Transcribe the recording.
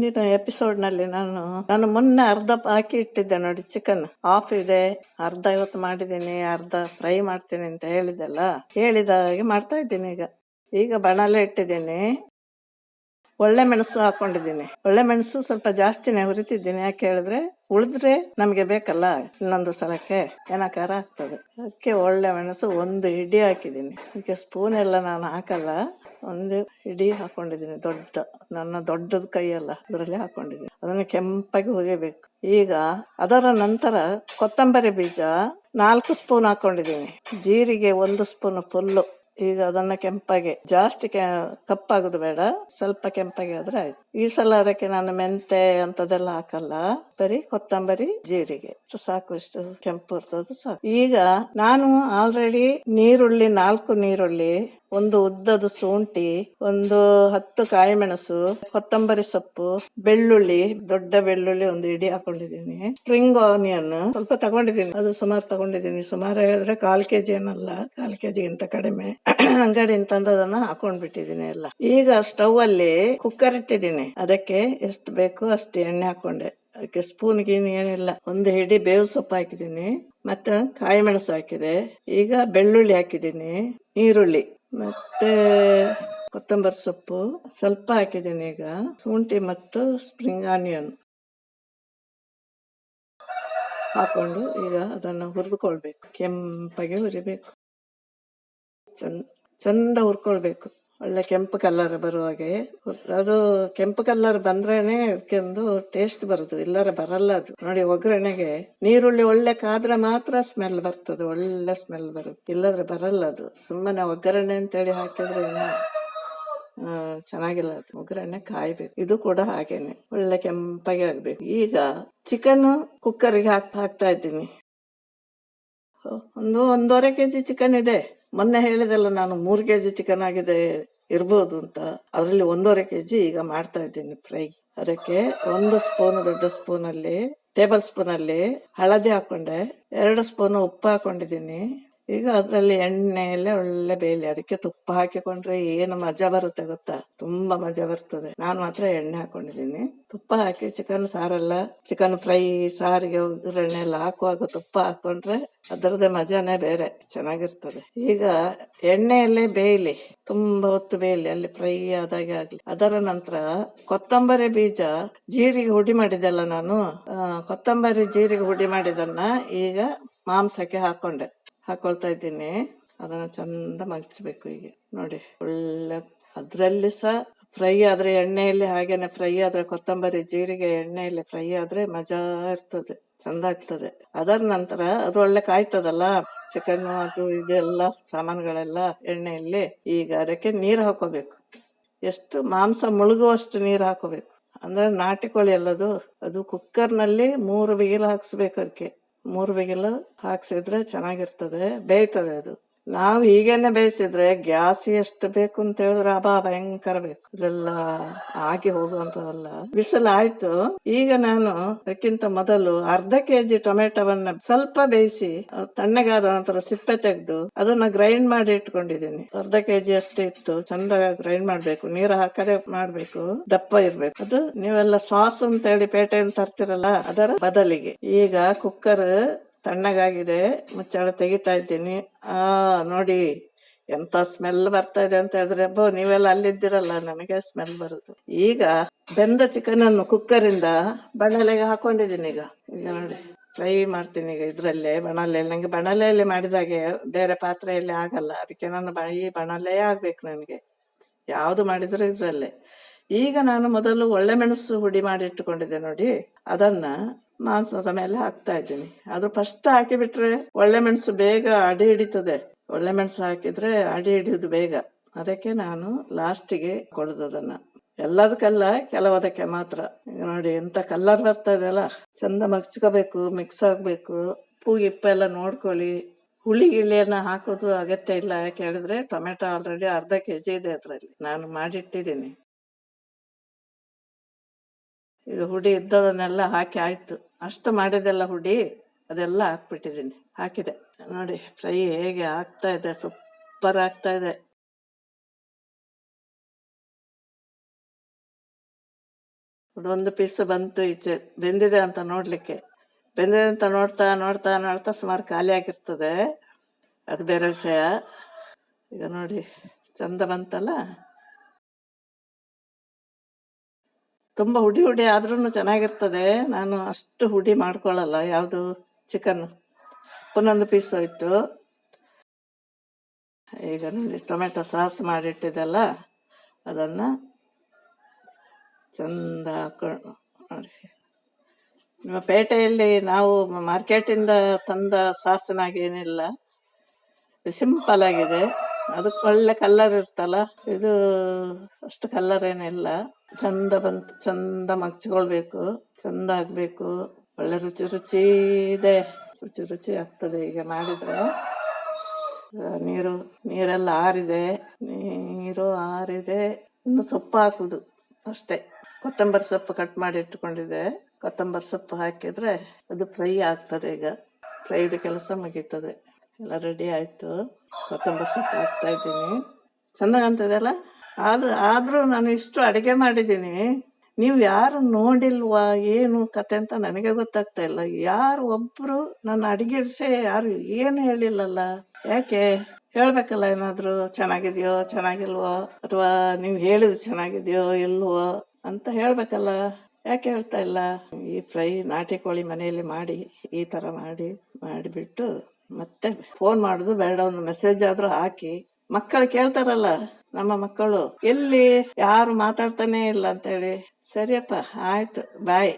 ಹಿಂದಿನ ಎಪಿಸೋಡ್ನಲ್ಲಿ ನಾನು ನಾನು ಮೊನ್ನೆ ಅರ್ಧ ಹಾಕಿ ಇಟ್ಟಿದ್ದೆ ನೋಡಿ, ಚಿಕನ್. ಆಫ್ ಇದೆ, ಅರ್ಧ ಇವತ್ತು ಮಾಡಿದ್ದೀನಿ, ಅರ್ಧ ಫ್ರೈ ಮಾಡ್ತೀನಿ ಅಂತ ಹೇಳಿದೆಲ್ಲ? ಹೇಳಿದ ಹಾಗೆ ಮಾಡ್ತಾ ಇದ್ದೀನಿ ಈಗ. ಈಗ ಬಣಲೆ ಇಟ್ಟಿದ್ದೀನಿ. ಒಳ್ಳೆ ಮೆಣಸು ಹಾಕೊಂಡಿದ್ದೀನಿ. ಒಳ್ಳೆ ಮೆಣಸು ಸ್ವಲ್ಪ ಜಾಸ್ತಿನೇ ಹುರಿತಿದ್ದೀನಿ. ಯಾಕೆ ಹೇಳಿದ್ರೆ, ಉಳಿದ್ರೆ ನಮಗೆ ಬೇಕಲ್ಲ ಇನ್ನೊಂದು ಸಲಕ್ಕೆ. ಏನಕಾರ ಆಗ್ತದೆ. ಅದಕ್ಕೆ ಒಳ್ಳೆ ಮೆಣಸು ಒಂದು ಹಿಡಿ ಹಾಕಿದ್ದೀನಿ. ಅದಕ್ಕೆ ಸ್ಪೂನ್ ಎಲ್ಲ ನಾನು ಹಾಕಲ್ಲ. ಒಂದು ಇಡೀ ಹಾಕೊಂಡಿದ್ದೀನಿ, ದೊಡ್ಡ, ನನ್ನ ದೊಡ್ಡದ ಕೈಯಲ್ಲ ಅದರಲ್ಲಿ ಹಾಕೊಂಡಿದ್ದೀನಿ. ಅದನ್ನು ಕೆಂಪಾಗಿ ಹೋಗಬೇಕು ಈಗ ಅದರ ನಂತರ ಕೊತ್ತಂಬರಿ ಬೀಜ ನಾಲ್ಕು ಸ್ಪೂನ್ ಹಾಕೊಂಡಿದ್ದೀನಿ. ಜೀರಿಗೆ ಒಂದು ಸ್ಪೂನ್ ಫುಲ್ಲು ಈಗ ಅದನ್ನ ಕೆಂಪಾಗೆ, ಜಾಸ್ತಿ ಕೆ, ಕಪ್ಪಾಗೋದು ಬೇಡ, ಸ್ವಲ್ಪ ಕೆಂಪಾಗಿ ಆದ್ರೆ ಆಯ್ತು. ಈ ಸಲ ಅದಕ್ಕೆ ನಾನು ಮೆಂತೆ ಅಂತದೆಲ್ಲ ಹಾಕಲ್ಲ, ಬರೀ ಕೊತ್ತಂಬರಿ, ಜೀರಿಗೆ. ಸಾಕು, ಇಷ್ಟು ಕೆಂಪು ಇರ್ತದೆ, ಸಾಕು. ಈಗ ನಾನು ಆಲ್ರೆಡಿ ನೀರುಳ್ಳಿ, ನಾಲ್ಕು ನೀರುಳ್ಳಿ ಒಂದು ಉದ್ದದ ಶುಂಠಿ ಒಂದು ಹತ್ತು ಕಾಯಿಮೆಣಸು, ಕೊತ್ತಂಬರಿ ಸೊಪ್ಪು, ಬೆಳ್ಳುಳ್ಳಿ, ದೊಡ್ಡ ಬೆಳ್ಳುಳ್ಳಿ ಒಂದು ಇಡಿ ಹಾಕೊಂಡಿದ್ದೀನಿ. ಸ್ಪ್ರಿಂಗ್ ಆನಿಯನ್ ಸ್ವಲ್ಪ ತಗೊಂಡಿದ್ದೀನಿ. ಅದು ಸುಮಾರು ತಗೊಂಡಿದ್ದೀನಿ. ಸುಮಾರು ಹೇಳಿದ್ರೆ ಕಾಲ್ ಕೆಜಿ ಏನಲ್ಲ, ಕಾಲ್ ಕೆಜಿಗಿಂತ ಕಡಿಮೆ. ಅಂಗಡಿಯಿಂದ ತಂದದನ್ನ ಹಾಕೊಂಡ್ಬಿಟ್ಟಿದ್ದೀನಿ ಎಲ್ಲ. ಈಗ ಸ್ಟವ್ ಅಲ್ಲಿ ಕುಕ್ಕರ್ ಇಟ್ಟಿದ್ದೀನಿ. ಅದಕ್ಕೆ ಎಷ್ಟು ಬೇಕು ಅಷ್ಟು ಎಣ್ಣೆ ಹಾಕೊಂಡೆ. ಅದಕ್ಕೆ ಸ್ಪೂನ್ ಗೀನ್ ಏನಿಲ್ಲ. ಒಂದು ಹಿಡಿ ಬೇವು ಸೊಪ್ಪು ಹಾಕಿದ್ದೀನಿ. ಮತ್ತೆ ಕಾಯಿ ಮೆಣಸು ಹಾಕಿದೆ. ಈಗ ಬೆಳ್ಳುಳ್ಳಿ ಹಾಕಿದ್ದೀನಿ. ಈರುಳ್ಳಿ. ಮತ್ತೆ ಕೊತ್ತಂಬರಿ ಸೊಪ್ಪು. ಸ್ವಲ್ಪ ಹಾಕಿದ್ದೀನಿ ಈಗ. ಶುಂಠಿ ಮತ್ತು ಸ್ಪ್ರಿಂಗ್ ಆನಿಯನ್ ಹಾಕೊಂಡು ಈಗ ಅದನ್ನು ಹುರಿದುಕೊಳ್ಬೇಕು. ಕೆಂಪಗೆ ಹುರಿಬೇಕು. ಚಂದ ಚಂದ ಹುರ್ಕೊಳ್ಬೇಕು. ಒಳ್ಳೆ ಕೆಂಪು ಕಲರ್ ಬರುವಾಗೆ. ಅದು ಕೆಂಪು ಕಲರ್ ಬಂದ್ರೇನೆ ಅದಕ್ಕೆ ಒಂದು ಟೇಸ್ಟ್ ಬರುದು. ಇಲ್ಲರ ಬರಲ್ಲ ಅದು. ನೋಡಿ ಒಗ್ಗರಣೆಗೆ ನೀರುಳ್ಳಿ ಒಳ್ಳೆ ಕಾದ್ರೆ ಮಾತ್ರ ಸ್ಮೆಲ್ ಬರ್ತದೆ. ಒಳ್ಳೆ ಸ್ಮೆಲ್ ಬರುತ್ತೆ. ಇಲ್ಲದ್ರೆ ಬರಲ್ಲ ಅದು. ಸುಮ್ಮನೆ ಒಗ್ಗರಣೆ ಅಂತೇಳಿ ಹಾಕಿದ್ರೆ ಚೆನ್ನಾಗಿಲ್ಲ ಅದು. ಒಗ್ಗರಣೆ ಕಾಯ್ಬೇಕು. ಇದು ಕೂಡ ಹಾಗೇನೆ. ಒಳ್ಳೆ ಕೆಂಪಾಗಿ ಆಗ್ಬೇಕು. ಈಗ ಚಿಕನ್ ಕುಕ್ಕರಿಗೆ ಹಾಕ್ತಾ ಹಾಕ್ತಾ ಇದ್ದೀನಿ. ಒಂದು ಒಂದೂವರೆ ಕೆಜಿ ಚಿಕನ್ ಇದೆ. ಮೊನ್ನೆ ಹೇಳಿದೆಲ್ಲ ನಾನು ಮೂರು ಕೆ ಜಿ ಚಿಕನ್ ಆಗಿದೆ ಇರ್ಬೋದು ಅಂತ. ಅದರಲ್ಲಿ ಒಂದೂವರೆ ಕೆ ಜಿ ಈಗ ಮಾಡ್ತಾ ಇದ್ದೀನಿ ಫ್ರೈ ಅದಕ್ಕೆ ಒಂದು ಸ್ಪೂನ್ ದೊಡ್ಡ ಸ್ಪೂನ್ ಅಲ್ಲಿ ಟೇಬಲ್ ಸ್ಪೂನ್ ಅಲ್ಲಿ ಹಳದಿ ಹಾಕೊಂಡೆ. ಎರಡು ಸ್ಪೂನ್ ಉಪ್ಪು ಹಾಕೊಂಡಿದ್ದೀನಿ. ಈಗ ಅದ್ರಲ್ಲಿ ಎಣ್ಣೆಯಲ್ಲೇ ಒಳ್ಳೆ ಬೇಯಲಿ. ಅದಕ್ಕೆ ತುಪ್ಪ ಹಾಕಿಕೊಂಡ್ರೆ ಏನು ಮಜಾ ಬರುತ್ತೆ ಗೊತ್ತಾ? ತುಂಬಾ ಮಜಾ ಬರ್ತದೆ. ನಾನು ಮಾತ್ರ ಎಣ್ಣೆ ಹಾಕೊಂಡಿದ್ದೀನಿ. ತುಪ್ಪ ಹಾಕಿ ಚಿಕನ್ ಸಾರೆಲ್ಲ, ಚಿಕನ್ ಫ್ರೈ ಸಾರಿಗೆ ಒಗ್ಗರಣೆ ಎಲ್ಲ ಹಾಕುವಾಗ ತುಪ್ಪ ಹಾಕೊಂಡ್ರೆ ಅದರದೇ ಮಜಾನೇ ಬೇರೆ. ಚೆನ್ನಾಗಿರ್ತದೆ. ಈಗ ಎಣ್ಣೆಯಲ್ಲೇ ಬೇಯಲಿ. ತುಂಬಾ ಹೊತ್ತು ಬೇಯಲಿ. ಅಲ್ಲಿ ಫ್ರೈ ಆದಾಗೆ ಆಗ್ಲಿ. ಅದರ ನಂತರ ಕೊತ್ತಂಬರಿ ಬೀಜ ಜೀರಿಗೆ ಹುಡಿ ಮಾಡಿದೆಲ್ಲ ನಾನು. ಕೊತ್ತಂಬರಿ ಜೀರಿಗೆ ಹುಡಿ ಮಾಡಿದನ್ನ ಈಗ ಮಾಂಸಕ್ಕೆ ಹಾಕೊಂಡೆ. ಹಾಕೊಳ್ತಾ ಇದ್ದೀನಿ. ಅದನ್ನ ಚಂದ ಮಗ್ಚಬೇಕು ಈಗ ನೋಡಿ, ಒಳ್ಳೆ ಅದ್ರಲ್ಲಿ ಸಹ ಫ್ರೈ ಆದ್ರೆ ಎಣ್ಣೆಯಲ್ಲಿ ಹಾಗೇನೆ ಫ್ರೈ ಆದ್ರೆ ಕೊತ್ತಂಬರಿ, ಜೀರಿಗೆ, ಎಣ್ಣೆಯಲ್ಲಿ ಫ್ರೈ ಆದ್ರೆ ಮಜಾ ಇರ್ತದೆ, ಚಂದ ಆಗ್ತದೆ. ಅದರ ನಂತರ ಅದು ಒಳ್ಳೆ ಕಾಯ್ತದಲ್ಲ ಚಿಕನ್ ಅದು, ಇದೆಲ್ಲ, ಸಾಮಾನುಗಳೆಲ್ಲ ಎಣ್ಣೆಯಲ್ಲಿ ಈಗ ಅದಕ್ಕೆ ನೀರು ಹಾಕೋಬೇಕು. ಎಷ್ಟು ಮಾಂಸ ಮುಳುಗುವಷ್ಟು ನೀರು ಹಾಕೋಬೇಕು. ಅಂದ್ರೆ ನಾಟಿ ಕೋಳಿ ಅಲ್ಲದು, ಅದು ಕುಕ್ಕರ್ನಲ್ಲಿ ಮೂರು ಬಿಗಿಲು ಹಾಕ್ಸ್ಬೇಕು ಅದಕ್ಕೆ ಮೂರು ಬಿಗಿಲು ಹಾಕ್ಸಿದ್ರೆ ಚೆನ್ನಾಗಿರ್ತದೆ ಬೇಯ್ತದೆ ಅದು. ನಾವು ಹೀಗೇನೆ ಬೇಯಿಸಿದ್ರೆ ಗ್ಯಾಸ್ ಎಷ್ಟು ಬೇಕು ಅಂತ ಹೇಳಿದ್ರೆ ಅಬಾ ಭಯಂಕರ ಬೇಕು. ಇದೆಲ್ಲ ಆಗಿ ಹೋಗುವಂತದಲ್ಲ ಬಿಸಿಲು ಆಯ್ತು ಈಗ ನಾನು ಅದಕ್ಕಿಂತ ಮೊದಲು ಅರ್ಧ ಕೆಜಿ ಟೊಮೆಟೊವನ್ನ ಸ್ವಲ್ಪ ಬೇಯಿಸಿ ತಣ್ಣಗಾದ ನಂತರ ಸಿಪ್ಪೆ ತೆಗೆದು, ಅದನ್ನ ಗ್ರೈಂಡ್ ಮಾಡಿ ಇಟ್ಕೊಂಡಿದ್ದೀನಿ. ಅರ್ಧ ಕೆಜಿ ಅಷ್ಟೇ ಇತ್ತು. ಚಂದ ಗ್ರೈಂಡ್ ಮಾಡ್ಬೇಕು. ನೀರು ಹಾಕದೆ ಮಾಡ್ಬೇಕು. ದಪ್ಪ ಇರ್ಬೇಕು. ಅದು ನೀವೆಲ್ಲ ಸಾಸ್ ಅಂತ ಹೇಳಿ ಅಂತ ತರ್ತಿರಲ್ಲ, ಅದರ ಬದಲಿಗೆ. ಈಗ ಕುಕ್ಕರ್ ತಣ್ಣಗಾಗಿದೆ, ಮುಚ್ಚಳ ತೆಗಿತಾ ಇದ್ದೀನಿ. ಆ, ನೋಡಿ, ಎಂತ ಸ್ಮೆಲ್ ಬರ್ತಾ ಇದೆ ಅಂತ ಹೇಳಿದ್ರೆ, ಅಬ್ಬೋ, ನೀವೆಲ್ಲ ಅಲ್ಲಿದ್ದೀರಲ್ಲ, ನನಗೆ ಸ್ಮೆಲ್ ಬರುದು. ಈಗ ಬೆಂದ ಚಿಕನ್ ಅನ್ನು ಕುಕ್ಕರ್ ಇಂದ ಬಣಲೆಗೆ ಹಾಕೊಂಡಿದ್ದೀನಿ ಈಗ. ಈಗ ನೋಡಿ ಫ್ರೈ ಮಾಡ್ತೀನಿ ಈಗ ಇದ್ರಲ್ಲೇ ಬಣಲೆಯಲ್ಲಿ ನಂಗೆ ಬಣಲೆಯಲ್ಲಿ ಮಾಡಿದಾಗೆ ಬೇರೆ ಪಾತ್ರೆಯಲ್ಲಿ ಆಗಲ್ಲ. ಅದಕ್ಕೆ ನನ್ನ ಬ- ಈ ಬಣಲೆಯೇ ಆಗ್ಬೇಕು ನನಗೆ. ಯಾವುದು ಮಾಡಿದ್ರು ಇದ್ರಲ್ಲೇ. ಈಗ ನಾನು ಮೊದಲು ಒಳ್ಳೆ ಮೆಣಸು ಹುಡಿ ಮಾಡಿ ಇಟ್ಟುಕೊಂಡಿದ್ದೆ ನೋಡಿ. ಅದನ್ನ ಮಾಂಸದ ಮೇಲೆ ಹಾಕ್ತಾ ಇದ್ದೀನಿ. ಅದು ಫಸ್ಟ್ ಹಾಕಿಬಿಟ್ರೆ ಒಳ್ಳೆ ಮೆಣಸು ಬೇಗ ಅಡಿ ಹಿಡಿತದೆ. ಒಳ್ಳೆ ಮೆಣಸು ಹಾಕಿದ್ರೆ ಅಡಿ ಹಿಡಿಯೋದು ಬೇಗ. ಅದಕ್ಕೆ ನಾನು ಲಾಸ್ಟಿಗೆ ಕೊಡೋದನ್ನ ಎಲ್ಲದಕ್ಕೆಲ್ಲ ಕೆಲವದಕ್ಕೆ ಮಾತ್ರ. ನೋಡಿ ಎಂತ ಕಲರ್ ಬರ್ತಾ ಇದೆಯಲ್ಲ ಚಂದ ಮಗ್ಚ್ಕೋಬೇಕು ಮಿಕ್ಸ್ ಆಗ್ಬೇಕು. ಉಪ್ಪು ಎಲ್ಲ ನೋಡ್ಕೊಳ್ಳಿ. ಹುಳಿ, ಗಿಳಿಯನ್ನ ಹಾಕೋದು ಅಗತ್ಯ ಇಲ್ಲ. ಯಾಕೆ ಹೇಳಿದ್ರೆ ಟೊಮೆಟೊ ಆಲ್ರೆಡಿ ಅರ್ಧ ಕೆಜಿ ಇದೆ ಅದರಲ್ಲಿ. ನಾನು ಮಾಡಿಟ್ಟಿದ್ದೀನಿ. ಈಗ ಹುಡಿ ಇದ್ದದನ್ನೆಲ್ಲ ಹಾಕಿ ಆಯ್ತು. ಅಷ್ಟು ಮಾಡಿದೆಲ್ಲ ಹುಡಿ, ಅದೆಲ್ಲ ಹಾಕ್ಬಿಟ್ಟಿದ್ದೀನಿ. ಹಾಕಿದೆ. ನೋಡಿ, ಫ್ರೈ ಹೇಗೆ ಆಗ್ತಾ ಇದೆ, ಸೂಪರ್ ಆಗ್ತಾ ಇದೆ. ಒಂದು ಪೀಸ್ ಬಂತು ಈಚೆ. ಬೆಂದಿದೆ ಅಂತ ನೋಡ್ಲಿಕ್ಕೆ. ಬೆಂದಿದೆ ಅಂತ ನೋಡ್ತಾ ನೋಡ್ತಾ ನೋಡ್ತಾ ಸುಮಾರು ಖಾಲಿ ಆಗಿರ್ತದೆ. ಅದು ಬೇರೆ ವಿಷಯ. ಈಗ ನೋಡಿ, ಚಂದ ಬಂತಲ್ಲ? ತುಂಬಾ ಹುಡಿ ಹುಡಿ ಆದ್ರೂ ಚೆನ್ನಾಗಿರ್ತದೆ. ನಾನು ಅಷ್ಟು ಹುಡಿ ಮಾಡ್ಕೊಳ್ಳಲ್ಲ ಯಾವುದು ಚಿಕನ್ ಪುನೊಂದು ಪೀಸ್ ಹೋಯ್ತು. ಈಗ ನೋಡಿ ಟೊಮೆಟೊ ಸಾಸ್ ಮಾಡಿಟ್ಟಿದ್ದಲ್ಲ. ಅದನ್ನ ಚಂದ ಹಾಕೊಂಡು ನೋಡಿ. ನಿಮ್ಮ ಪೇಟೆಯಲ್ಲಿ ನಾವು ಮಾರ್ಕೆಟಿಂದ ತಂದ ಸಾಸಿನಾಗೇನಿಲ್ಲ ಸಿಂಪಲ್ ಆಗಿದೆ. ಅದಕ್ಕೆ ಒಳ್ಳೆ ಕಲರ್ ಇರ್ತಲ್ಲ. ಇದು ಅಷ್ಟು ಕಲ್ಲರ್ ಏನಿಲ್ಲ. ಚಂದ ಬಂತು, ಚಂದ ಮಗ್ಚ್ಕೊಳ್ಬೇಕು, ಚಂದ ಆಗ್ಬೇಕು. ಒಳ್ಳೆ ರುಚಿ ರುಚಿ ಇದೆ. ರುಚಿ ರುಚಿ ಆಗ್ತದೆ ಈಗ ಮಾಡಿದ್ರೆ. ನೀರು, ನೀರೆಲ್ಲ ಆರಿದೆ. ನೀರು ಆರಿದೆ. ಇನ್ನು ಸೊಪ್ಪು ಹಾಕುದು ಅಷ್ಟೇ. ಕೊತ್ತಂಬರಿ ಸೊಪ್ಪು ಕಟ್ ಮಾಡಿ ಇಟ್ಕೊಂಡಿದೆ ಕೊತ್ತಂಬರಿ ಸೊಪ್ಪು ಹಾಕಿದ್ರೆ ಅದು ಫ್ರೈ ಆಗ್ತದೆ ಈಗ. ಫ್ರೈದ ಕೆಲಸ ಮುಗೀತದೆ. ಎಲ್ಲ ರೆಡಿ ಆಯ್ತು. ಕೊತ್ತಂಬರಿ ಸೊಪ್ಪು ಹಾಕ್ತಾ ಇದ್ದೀನಿ. ಚಂದ ಕಾಣ್ತದಲ್ಲ ಆದ್ರೂ ಆದರೂ ನಾನು ಇಷ್ಟು ಅಡುಗೆ ಮಾಡಿದ್ದೀನಿ. ನೀವು ಯಾರು ನೋಡಿಲ್ವಾ, ಏನು ಕತೆ ಅಂತ ನನಗೆ ಗೊತ್ತಾಗ್ತಾ ಇಲ್ಲ. ಯಾರು ಒಬ್ರು ನನ್ನ ಅಡಿಗೆ ವಿಷಯ ಯಾರು ಏನು ಹೇಳಿಲ್ಲಲ್ಲ? ಯಾಕೆ? ಹೇಳ್ಬೇಕಲ್ಲ ಏನಾದ್ರು? ಚೆನ್ನಾಗಿದೆಯೋ, ಚೆನ್ನಾಗಿಲ್ವೋ? ಅಥವಾ ನೀವು ಹೇಳಿದ ಚೆನ್ನಾಗಿದೆಯೋ, ಇಲ್ವೋ ಅಂತ ಹೇಳ್ಬೇಕಲ್ಲ? ಯಾಕೆ ಹೇಳ್ತಾ ಇಲ್ಲ? ಈ ಫ್ರೈ ನಾಟಿ ಕೋಳಿ ಮನೆಯಲ್ಲಿ ಮಾಡಿ, ಈ ತರ ಮಾಡಿ, ಮಾಡಿಬಿಟ್ಟು ಮತ್ತೆ ಫೋನ್ ಮಾಡುದು ಬೇಡ, ಒಂದು ಮೆಸೇಜ್ ಆದ್ರೂ ಹಾಕಿ. ಮಕ್ಕಳು ಕೇಳ್ತಾರಲ್ಲ, ನಮ್ಮ ಮಕ್ಕಳು, ಎಲ್ಲಿ ಯಾರು ಮಾತಾಡ್ತಾನೆ ಇಲ್ಲ ಅಂತ ಹೇಳಿ ಸರಿಯಪ್ಪ, ಆಯ್ತು ಬಾಯ್